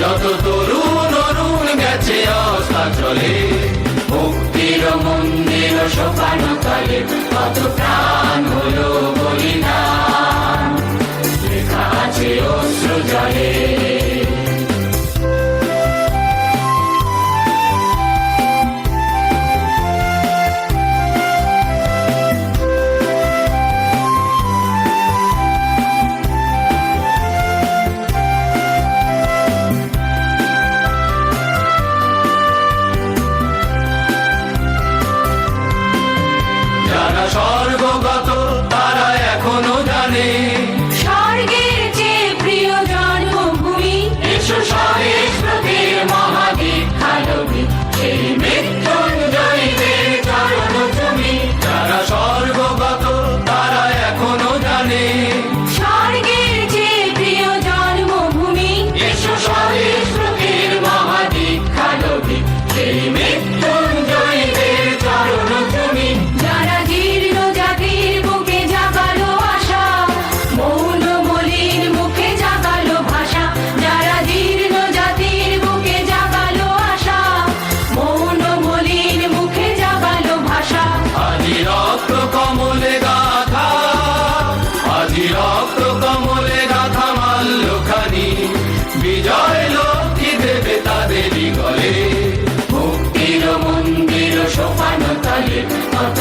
যত তরুণ অরুণ গেছে অস্তাচলে মুক্তির মন্দির সোপান তলে কত প্রাণ হলো বলিদান। যারা